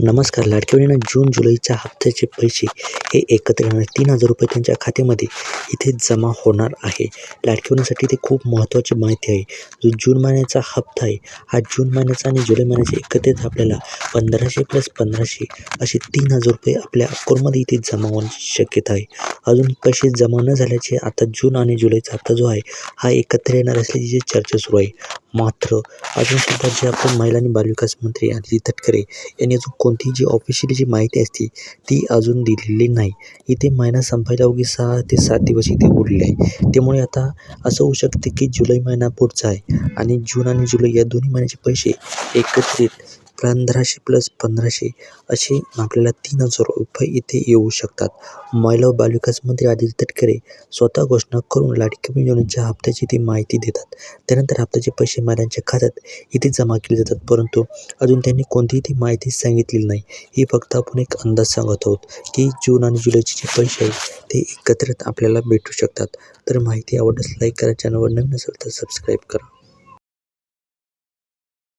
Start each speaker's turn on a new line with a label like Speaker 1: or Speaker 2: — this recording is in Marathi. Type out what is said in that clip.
Speaker 1: नमस्कार लाडक्या जून जुलैच्या हप्त्याचे पैसे हे एकत्र येणार तीन हजार रुपये त्यांच्या खात्यामध्ये इथे जमा होणार आहे. लाडक्या बहिणीसाठी ते खूप महत्त्वाची माहिती आहे. जो जून महिन्याचा हप्ता आहे हा जून महिन्याचा आणि जुलै महिन्याचे एकत्रित आपल्याला पंधराशे प्लस पंधराशे असे तीन हजार रुपये आपल्या अकाउंटमध्ये इथे जमा होण्याची शक्यता आहे. अजून पैसे जमा न झाल्याचे आता जून आणि जुलैचा हप्ता जो आहे हा एकत्र येणार असल्याची जी चर्चा सुरू आहे. मात्र अजूनसुद्धा जे आपण महिला आणि बालविकास मंत्री आदिती तटकरे यांनी अजून कोणतीही जी ऑफिशियली जी माहिती असते ती अजून दिलेली नाही. इथे महिना संपायला अवघी सहा ते सात दिवस इथे उरले आहे त्यामुळे आता असं होऊ शकते की जुलै महिना पुढचा आहे आणि जून आणि जुलै या दोन्ही महिन्याचे पैसे एकत्रित पंधराशे प्लस पंधराशे असे आपल्याला तीन हजार रुपये इथे येऊ शकतात. महिला व बालविकास मंत्री आदित्य तटकरे स्वतः घोषणा करून लाडकी बहीण योजनेच्या हप्त्याची ती माहिती देतात. त्यानंतर हप्त्याचे पैसे महिलांच्या खात्यात इथे जमा केले जातात. परंतु अजून त्यांनी कोणतीही ती माहिती सांगितलेली नाही. ही फक्त आपण एक अंदाज सांगत आहोत की जून आणि जुलैचे जे पैसे आहेत ते एकत्रित आपल्याला भेटू शकतात. तर माहिती आवडल्यास लाईक करा चॅनलवर नवीन असेल तर सबस्क्राईब करा.